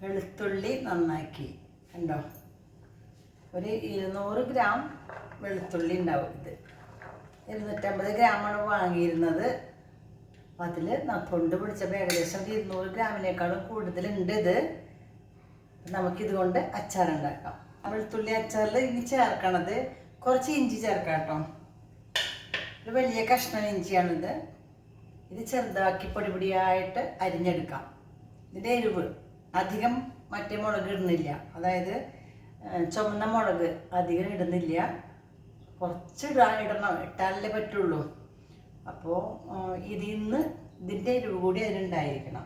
വെളുത്തുള്ളി നന്നാക്കി. കണ്ടോ? ഒരു ഇരുന്നൂറ് ഗ്രാം വെളുത്തുള്ളി ഉണ്ടാവും ഇത്. ഇരുന്നൂറ്റമ്പത് ഗ്രാമാണ് വാങ്ങിയിരുന്നത്. അതിൽ തൊണ്ട് പിടിച്ചപ്പോൾ ഏകദേശം ഒരു ഇരുന്നൂറ് ഗ്രാമിനേക്കാളും കൂടുതലുണ്ട് ഇത്. നമുക്കിത് കൊണ്ട് അച്ചാറുണ്ടാക്കാം ആ വെളുത്തുള്ളി അച്ചാറിൽ ഇനി ചേർക്കണത് കുറച്ച് ഇഞ്ചി ചേർക്കാം കേട്ടോ. ഒരു വലിയ കഷ്ണം ഇഞ്ചിയാണിത്. ഇത് ചെറുതാക്കി പൊടി പൊടിയായിട്ട് അരിഞ്ഞെടുക്കാം. ഇതിന്റെ എരിവ്. അധികം മറ്റേ മുളക് ഇടുന്നില്ല. അതായത് ചുമന്ന മുളക് അധികം ഇടുന്നില്ല. കുറച്ച് ഇടാൻ ഇടണം. ഇട്ടാലേ പറ്റുള്ളൂ. അപ്പോൾ ഇതിൽ നിന്ന് ഇതിന്റെ എരിവ് കൂടി അതിനുണ്ടായിരിക്കണം.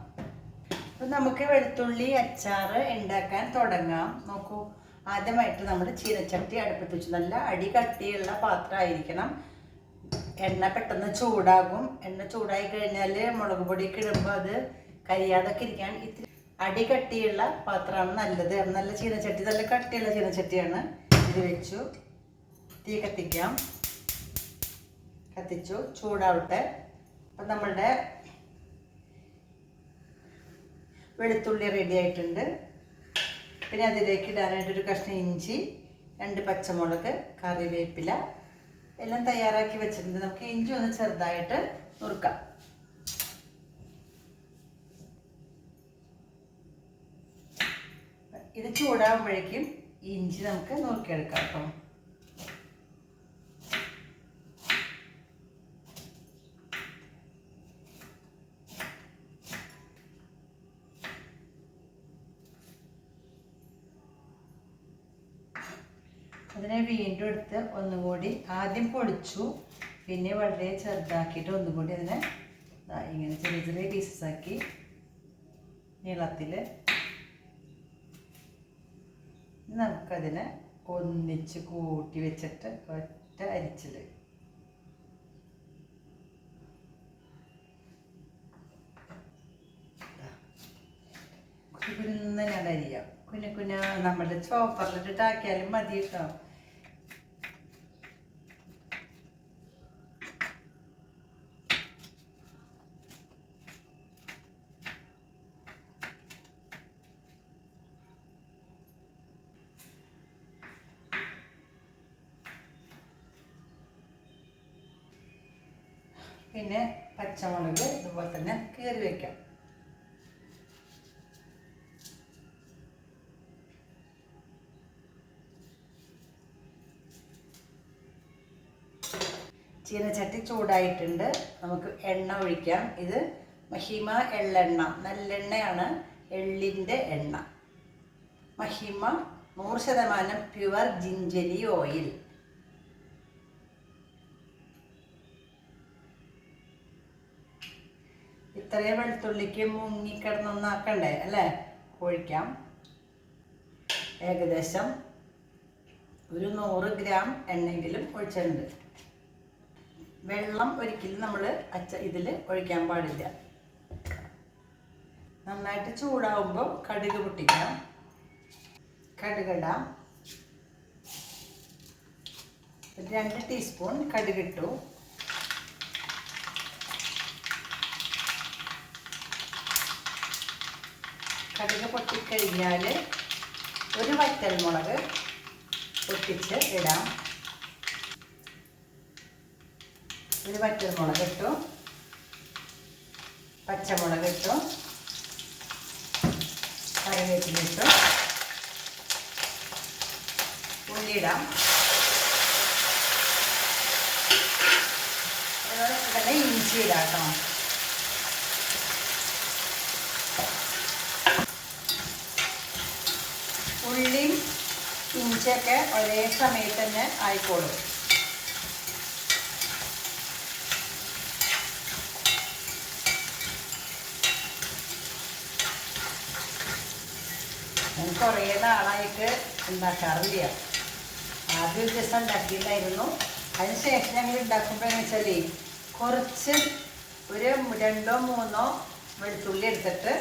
അപ്പം നമുക്ക് വെളുത്തുള്ളി അച്ചാർ ഉണ്ടാക്കാൻ തുടങ്ങാം. നോക്കൂ ആദ്യമായിട്ട് നമ്മൾ ചീനച്ചട്ടി അടുപ്പത്ത് വെച്ചു നല്ല അടി കട്ടിയുള്ള പാത്രമായിരിക്കണം. എണ്ണ പെട്ടെന്ന് ചൂടാകും. എണ്ണ ചൂടായി കഴിഞ്ഞാൽ മുളക് പൊടിയൊക്കെ ഇടുമ്പോൾ അത് കരിയാതൊക്കെ ഇരിക്കാൻ ഇത്തിരി അടി കട്ടിയുള്ള പാത്രമാണ് നല്ലത്. നല്ല ചീനച്ചട്ടി നല്ല കട്ടിയുള്ള ചീനച്ചട്ടിയാണ് ഇത് വെച്ചു. തീ കത്തിക്കാം. കത്തിച്ചു. ചൂടാവട്ടെ. അപ്പം നമ്മളുടെ വെളുത്തുള്ളി റെഡി ആയിട്ടുണ്ട്. പിന്നെ അതിലേക്ക് ഇടാനായിട്ട് ഒരു കഷ്ണം ഇഞ്ചി രണ്ട് പച്ചമുളക് കറിവേപ്പില എല്ലാം തയ്യാറാക്കി വെച്ചിട്ടുണ്ട്. നമുക്ക് ഇഞ്ചി ഒന്ന് ചെറുതായിട്ട് നുറുക്കാം. ചൂടാകുമ്പോഴേക്കും ഇഞ്ചി നമുക്ക് നോക്കിയെടുക്കാം കേട്ടോ. അതിനെ വീണ്ടും എടുത്ത് ഒന്നുകൂടി ആദ്യം പൊടിച്ചു പിന്നെ വളരെ ചെറുതാക്കിയിട്ട് ഒന്നുകൂടി അതിനെ ഇങ്ങനെ ചെറിയ ചെറിയ പീസസ് ആക്കി നീളത്തിൽ നമുക്കതിനെ ഒന്നിച്ച് കൂട്ടി വെച്ചിട്ട് ഒറ്റ അരിച്ചിൽ അരിയാം കുഞ്ഞു കുഞ്ഞ നമ്മുടെ ചോപ്പറിലിട്ടിട്ടാക്കിയാലും മതി കേട്ടോ പിന്നെ പച്ചമുളക് ഇതുപോലെ തന്നെ കീറി വയ്ക്കാം ചീനച്ചട്ടി ചൂടായിട്ടുണ്ട്. നമുക്ക് എണ്ണ ഒഴിക്കാം. ഇത് മഹിമ എള്ളെണ്ണ. നല്ലെണ്ണയാണ് എള്ളിന്റെ എണ്ണ. മഹിമ നൂറ് ശതമാനം പ്യുവർ ജിഞ്ചരി ഓയിൽ. ഇത്രയും വെളുത്തുള്ളിക്ക് മുങ്ങിക്കിടന്നൊന്നാക്കണ്ടേ അല്ലേ? ഒഴിക്കാം. ഏകദേശം ഒരു നൂറ് ഗ്രാം എണ്ണെങ്കിലും ഒഴിച്ചിട്ടുണ്ട്. വെള്ളം ഒരിക്കലും നമ്മൾ അച്ച ഇതിൽ ഒഴിക്കാൻ പാടില്ല. നന്നായിട്ട് ചൂടാവുമ്പോൾ കടുക് പൊട്ടിക്കാം. കടുകിടാം രണ്ട് ടീസ്പൂൺ കടുകിട്ടു കടുക് പൊട്ടിക്കഴിഞ്ഞാൽ ഒരു വറ്റൽമുളക് പൊട്ടിച്ച് ഇടാം. ഒരു വറ്റൽമുളക് ഇട്ടു. പച്ചമുളക് ഇട്ടു. കറിവേപ്പില ഇട്ടു. ഉള്ളിയിടാം അതുപോലെ ഇഞ്ചി ഇടാം കേട്ടോ. ഉള്ളിയും ഇഞ്ചിയൊക്കെ ഒരേ സമയത്ത് തന്നെ ആയിക്കോളും. കുറേ നാളായിട്ട് ഉണ്ടാക്കാറില്ല. ആദ്യം ഒരു ദിവസം ഉണ്ടാക്കിയിട്ടായിരുന്നു അതിന് ശേഷം ഞങ്ങൾ ഉണ്ടാക്കുമ്പോഴെന്ന് വെച്ചാൽ കുറച്ച് ഒരു രണ്ടോ മൂന്നോ വെളുത്തുള്ളി എടുത്തിട്ട്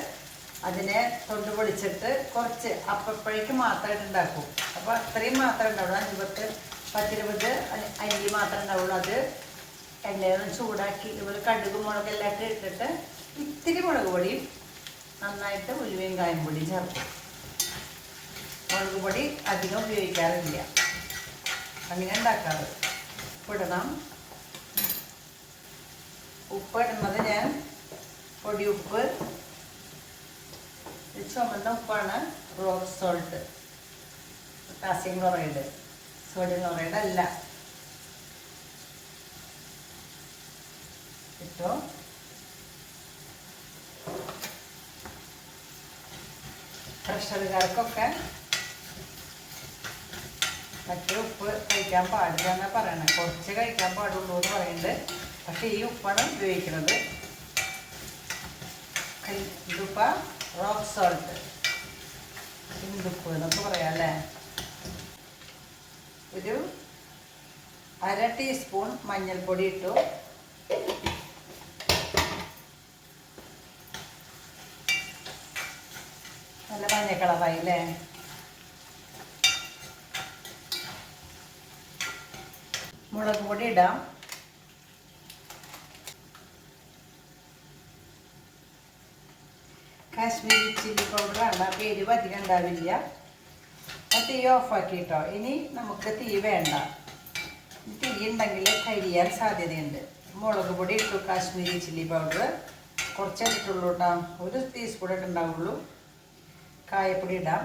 അതിനെ തൊണ്ട് പൊളിച്ചിട്ട് കുറച്ച് അപ്പപ്പോഴേക്ക് മാത്രമായിട്ട് ഉണ്ടാക്കും. അപ്പോൾ അത്രയും മാത്രമേ ഉണ്ടാവുള്ളൂ. അഞ്ചുപത്ത് പത്തിരുപത് അരി മാത്രമേ ഉണ്ടാവുള്ളൂ. അത് എണ്ണയൊന്നും ചൂടാക്കി ഇതുപോലെ കടുക് മുളകെല്ലാം ഇട്ട് ഇട്ടിട്ട് ഇത്തിരി മുളക് പൊടിയും നന്നായിട്ട് ഉലുവയും കായം പൊടിയും ചേർക്കും. മുളക് പൊടി അധികം ഉപയോഗിക്കാറില്ല. അങ്ങനെ ഉണ്ടാക്കാറ്. ഉപ്പിടണം ഉപ്പ് ഇടുന്നത് ഞാൻ പൊടി ഉപ്പ് ഇത് ചുമന്ന ഉപ്പാണ് rock salt potassium chloride sodium chloride അല്ല. ഇട്ടോ. പ്രഷറുകാർക്കൊക്കെ മറ്റേ ഉപ്പ് കഴിക്കാൻ പാടില്ല എന്നാണ് പറയണത് കുറച്ച് കഴിക്കാൻ പാടുള്ളൂ എന്ന് പറയുന്നുണ്ട് പക്ഷേ ഈ ഉപ്പാണ് ഉപയോഗിക്കുന്നത് ഇതുപ്പ റോക്ക് സോൾട്ട് ഹിന്ദുപ്പ് എന്നൊക്കെ പറയാം അല്ലേ? ഒരു അര ടീസ്പൂൺ മഞ്ഞൾപ്പൊടി ഇട്ടു. നല്ല മഞ്ഞ അല്ലേ? മുളക് പൊടി ഇടാം. കാശ്മീരി ചില്ലി പൗഡറാണ് അപ്പോൾ എരിവ് അധികം ഉണ്ടാവില്ല. ആ തീ ഓഫാക്കി കേട്ടോ ഇനി നമുക്ക് തീ വേണ്ട. തീ ഉണ്ടെങ്കിൽ കരിയാൻ സാധ്യതയുണ്ട്. മുളക് പൊടി ഇട്ടു കാശ്മീരി ചില്ലി പൗഡർ. കുറച്ചേ ഇട്ടുള്ളൂ കേട്ടോ ഒരു ടീസ്പൂൺ ഇട്ടുണ്ടാവുള്ളൂ കായപ്പൊടി ഇടാം.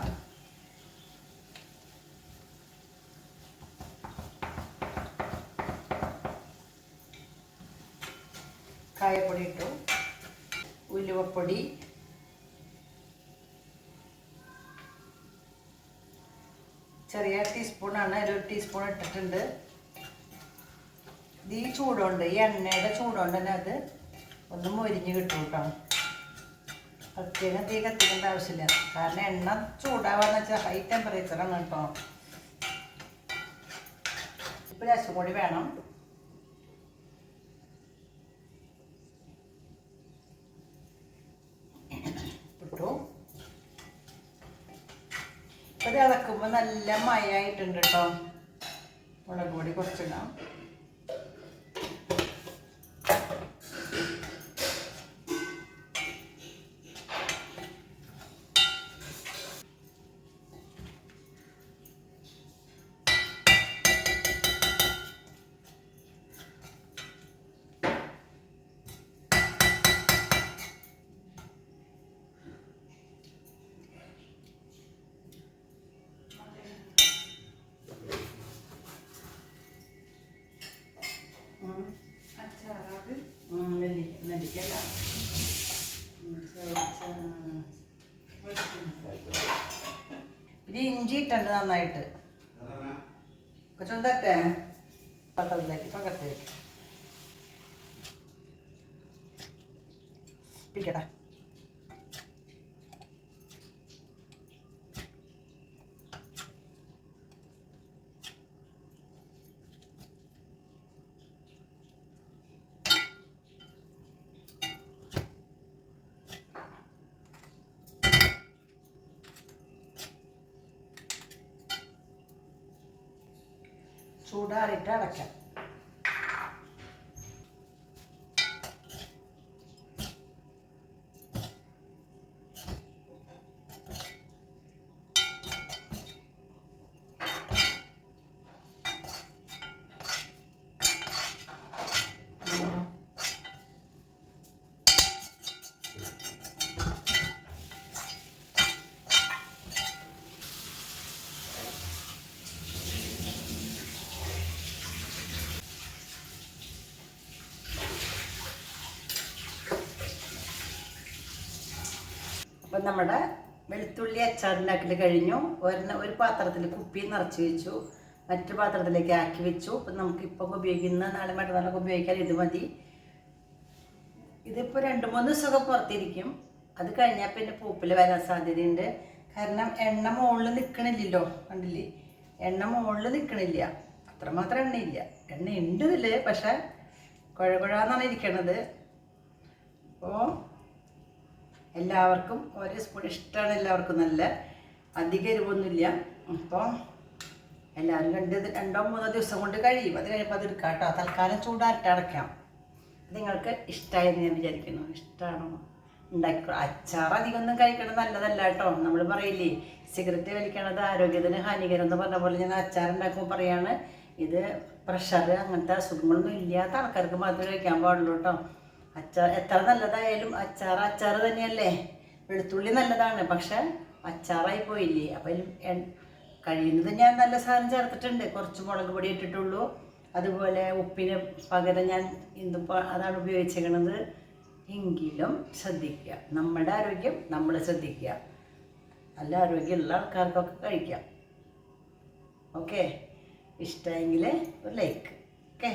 കായപ്പൊടി ഇട്ടു. ഉലുവപ്പൊടി. ചെറിയ ടീസ്പൂണാണ് ഒരു ടീസ്പൂൺ ഇട്ടിട്ടുണ്ട്. ഇത് ഈ ചൂടുണ്ട് ഈ എണ്ണയുടെ ചൂടുകൊണ്ട് തന്നെ അത് ഒന്ന് മൊരിഞ്ഞ് കിട്ടും കേട്ടോ പ്രത്യേകം തീ കത്തിക്കേണ്ട ആവശ്യമില്ല. കാരണം എണ്ണ ചൂടാവാന്ന് വെച്ചാൽ ഹൈ ടെമ്പറേച്ചറാണ് കേട്ടോ ഇപ്പം രസം കൂടി വേണം. ഇട്ടു. ഇളക്കുമ്പോൾ നല്ല മയായിട്ടുണ്ട് കേട്ടോ മുളക് പൊടി കുറച്ചിടാം. നെല്ലിക്കല്ല. പിന്നെ നന്നായിട്ട്. കൊച്ചുണ്ടട്ടെ പക്കത്തിലേക്ക് പക്കത്തിലേക്ക് പിടിക്കട്ടെ ചൂടാറിയിട്ട് അടയ്ക്കാം. അപ്പം നമ്മുടെ വെളുത്തുള്ളി അച്ചാറുണ്ടാക്കൽ കഴിഞ്ഞു. ഒരെണ്ണം ഒരു പാത്രത്തിൽ കുപ്പി നിറച്ച് വെച്ചു. മറ്റു പാത്രത്തിലേക്ക് ആക്കി വെച്ചു. ഇപ്പം നമുക്ക് ഇപ്പം ഉപയോഗിക്കുന്ന നാളെ മറ്റന്നാളൊക്കെ ഉപയോഗിക്കാൻ ഇത് മതി. ഇതിപ്പോൾ രണ്ട് മൂന്ന് ദിവസമൊക്കെ പുറത്തിരിക്കും. അത് കഴിഞ്ഞാൽ പിന്നെ പൂപ്പിൽ വരാൻ സാധ്യതയുണ്ട്. കാരണം എണ്ണ മുകളിൽ നിൽക്കണില്ലല്ലോ കണ്ടില്ലേ? എണ്ണ മുകളിൽ നിൽക്കണില്ല അത്രമാത്രം എണ്ണയില്ല. എണ്ണ ഉണ്ട് ഇതിൽ പക്ഷെ കുഴ കുഴാന്നാണ് ഇരിക്കണത്. അപ്പോൾ എല്ലാവർക്കും ഒരേ സ്പൂൺ ഇഷ്ടമാണ് എല്ലാവർക്കും നല്ല. അധികം എരിവൊന്നുമില്ല. അപ്പോൾ എല്ലാവരും രണ്ട് രണ്ടോ മൂന്നോ ദിവസം കൊണ്ട് കഴിയും. അത് കഴിയുമ്പോൾ അത് എടുക്കാം കേട്ടോ. തൽക്കാലം ചൂടാറിട്ട് അടയ്ക്കാം. നിങ്ങൾക്ക് ഇഷ്ടമായെന്ന് ഞാൻ വിചാരിക്കുന്നു. ഇഷ്ടമാണോ ഉണ്ടാക്കി. അച്ചാർ അധികം ഒന്നും കഴിക്കണത് നല്ലതല്ല കേട്ടോ. നമ്മൾ പറയില്ലേ സിഗരറ്റ് വലിക്കണത് ആരോഗ്യത്തിന് ഹാനികരം എന്ന് പറഞ്ഞ പോലെ ഞാൻ അച്ചാർ ഉണ്ടാക്കുമ്പോൾ പറയാണ് ഇത് പ്രഷർ അങ്ങനത്തെ അസുഖങ്ങളൊന്നും ഇല്ലാത്ത ആൾക്കാർക്ക് മാത്രമേ കഴിക്കാൻ പാടുള്ളൂ കേട്ടോ. അച്ചാർ എത്ര നല്ലതായാലും അച്ചാർ അച്ചാർ തന്നെയല്ലേ? വെളുത്തുള്ളി നല്ലതാണ് പക്ഷെ അച്ചാറായി പോയില്ലേ? അപ്പം കഴിയുന്നത് ഞാൻ നല്ല സാധനം ചേർത്തിട്ടുണ്ട്. കുറച്ച് മുളക് പൊടി ഇട്ടിട്ടുള്ളൂ. അതുപോലെ ഉപ്പിന് പകരം ഞാൻ ഇന്നിപ്പോൾ അതാണ് ഉപയോഗിച്ചേക്കണത്. എങ്കിലും ശ്രദ്ധിക്കുക. നമ്മുടെ ആരോഗ്യം നമ്മൾ ശ്രദ്ധിക്കുക. നല്ല ആരോഗ്യമുള്ള ആൾക്കാർക്കൊക്കെ കഴിക്കാം. ഓക്കെ? ഇഷ്ടമെങ്കിൽ ഒരു ലൈക്ക്. ഓക്കെ?